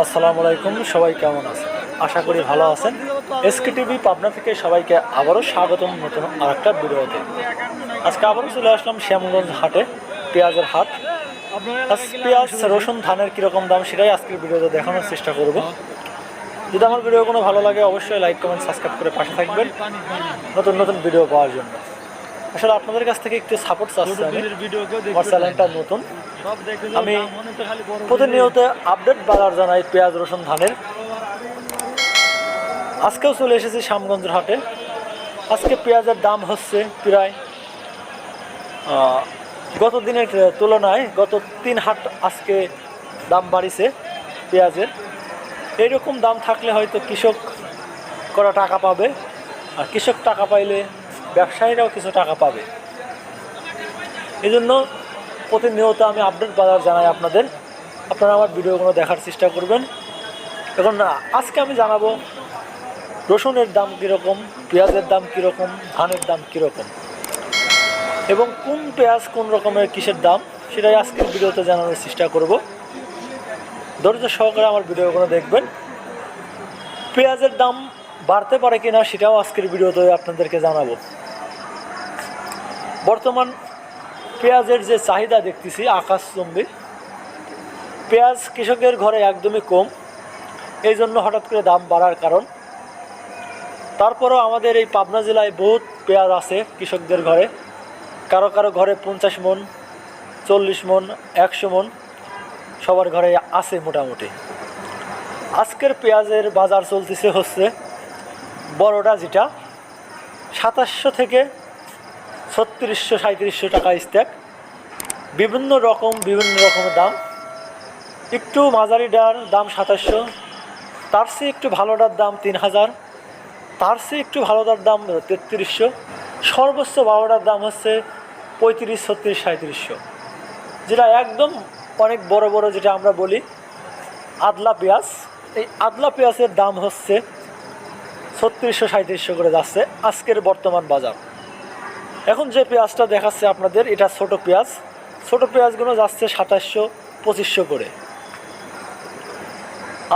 আসসালামু আলাইকুম, সবাই কেমন আছেন? আশা করি ভালো আছেন। এসকে টিভি পাবনা থেকে সবাইকে আবারও স্বাগতম নতুন আরেকটা ভিডিওতে। আজকে আবারও চলে আসলাম শ্যামগঞ্জ হাটে, পেঁয়াজের হাট। পেঁয়াজ, রসুন, ধানের কীরকম দাম সেটাই আজকের ভিডিওতে দেখানোর চেষ্টা করব। যদি আমার ভিডিও কোনো ভালো লাগে, অবশ্যই লাইক কমেন্ট সাবস্ক্রাইব করে পাশে থাকবেন। নতুন নতুন ভিডিও পাওয়ার জন্য। আসলে আপনাদের কাছ থেকে একটু সাপোর্ট চাচ্ছি আমি। আমার চ্যানেলটা নতুন। আমি প্রতিনিয়ত আপডেট বাজার জানাই পেঁয়াজ রসুন ধানের। আজকেও চলে এসেছি শ্যামগঞ্জের হাটে। আজকে পেঁয়াজের দাম হচ্ছে প্রায় গত দিনের তুলনায় গত তিন হাট আজকে দাম বাড়িছে পেঁয়াজের। এইরকম দাম থাকলে হয়তো কৃষক করা টাকা পাবে। আর কৃষক টাকা পাইলে ব্যবসায়ীরাও কিছু টাকা পাবে। এই জন্য প্রতিনিয়ত আমি আপডেট বাজার জানাই আপনাদের। আপনারা আমার ভিডিওগুলো দেখার চেষ্টা করবেন। এখন আজকে আমি জানাব রসুনের দাম কীরকম, পেঁয়াজের দাম কীরকম, ধানের দাম কীরকম, এবং কোন পেঁয়াজ কোন রকমের কিসের দাম সেটাই আজকের ভিডিওতে জানানোর চেষ্টা করব। ধৈর্য সহকারে আমার ভিডিওগুলো দেখবেন। পেঁয়াজের দাম বাড়তে পারে কিনা সেটাও আজকের ভিডিওতে আপনাদেরকে জানাব। বর্তমান পেঁয়াজের যে চাহিদা দেখতেছি আকাশচম্বী পেঁয়াজ কৃষকের ঘরে একদমই কম। এই জন্য হঠাৎ করে দাম বাড়ার কারণ। তারপরেও আমাদের এই পাবনা জেলায় বহুত পেঁয়াজ আছে কৃষকদের ঘরে। কারও কারও ঘরে পঞ্চাশ মন, চল্লিশ মন, একশো মন সবার ঘরে আছে মোটামুটি। আজকের পেঁয়াজের বাজার চলতেছে হচ্ছে বড়টা যেটা, সাতাশশো থেকে ছত্রিশশো সাঁত্রিশশো টাকা স্ট্যাক বিভিন্ন রকম, বিভিন্ন রকমের দাম। একটু মাঝারিটার দাম সাতাশশো, তার চেয়ে একটু ভালোটার দাম তিন হাজার, তার চেয়ে একটু ভালোটার দাম তেত্রিশশো। সর্বোচ্চ বারোটার দাম হচ্ছে পঁয়ত্রিশ, ছত্রিশ সাঁত্রিশশো যেটা একদম অনেক বড় বড় যেটা আমরা বলি, আদলা পেঁয়াজ। এই আদলা পেঁয়াজের দাম হচ্ছে ছত্রিশশো সাঁত্রিশশো করে যাচ্ছে আজকের বর্তমান বাজার। এখন যে পেঁয়াজটা দেখাচ্ছে আপনাদের, এটা ছোট পেঁয়াজ। ছোট পেঁয়াজগুলো যাচ্ছে সাতাশশো পঁচিশশো করে।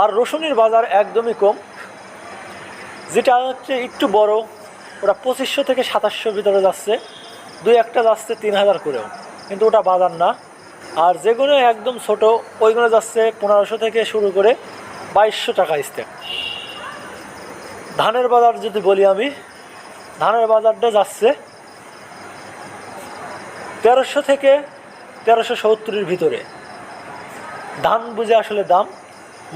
আর রসুনের বাজার একদমই কম, যেটা হচ্ছে একটু বড়, ওটা পঁচিশশো থেকে সাতাশশোর ভিতরে যাচ্ছে। দুই একটা যাচ্ছে তিন হাজার করেও, কিন্তু ওটা বাজার না। আর যেগুলো একদম ছোট, ওইগুলো যাচ্ছে পনেরোশো থেকে শুরু করে বাইশশো টাকা স্টেপ ধানের বাজার যদি বলি আমি, ধানের বাজারটা যাচ্ছে তেরোশো থেকে তেরোশো সত্তরের ভিতরে। ধান বুঝে আসলে দাম,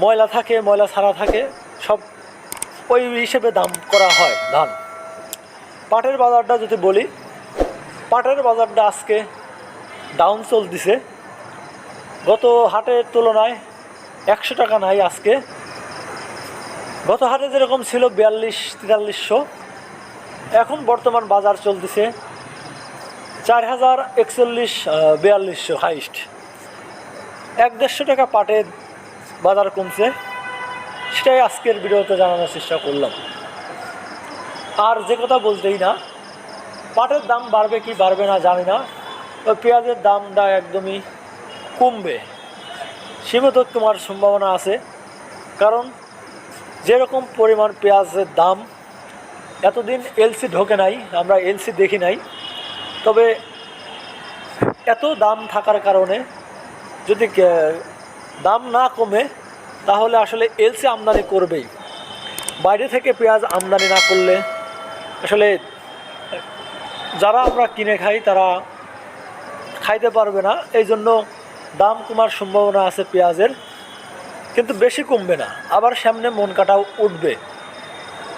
ময়লা থাকে, ময়লা ছাড়া থাকে, সব ওই হিসেবে দাম করা হয় ধান। পাটের বাজারটা যদি বলি, পাটের বাজারটা আজকে ডাউন চলতেছে। গত হাটের তুলনায় একশো টাকা নাই আজকে। গত হাটে যেরকম ছিল বিয়াল্লিশ, তেতাল্লিশশো, এখন বর্তমান বাজার চলতেছে চার হাজার একচল্লিশ বিয়াল্লিশশো হাইস্ট। এক দেড়শো টাকা পাটের বাজার কমছে, সেটাই আজকের ভিডিওতে জানানোর চেষ্টা করলাম। আর যে কথা বলতেই না, পাটের দাম বাড়বে কি বাড়বে না জানি না, তবে পেঁয়াজের দামটা একদমই কমবে। সীমিত তোমার সম্ভাবনা আছে, কারণ যেরকম পরিমাণ পেঁয়াজের দাম, এতদিন এলসি ঢোকে নাই, আমরা এলসি দেখি নাই। তবে এত দাম থাকার কারণে যদি দাম না কমে, তাহলে আসলে এলসি আমদানি করবেই। বাইরে থেকে পেঁয়াজ আমদানি না করলে আসলে যারা আমরা কিনে খাই, তারা খাইতে পারবে না। এই জন্য দাম কমার সম্ভাবনা আছে পেঁয়াজের। কিন্তু বেশি কমবে না। আবার সামনে মন কাটাও উঠবে।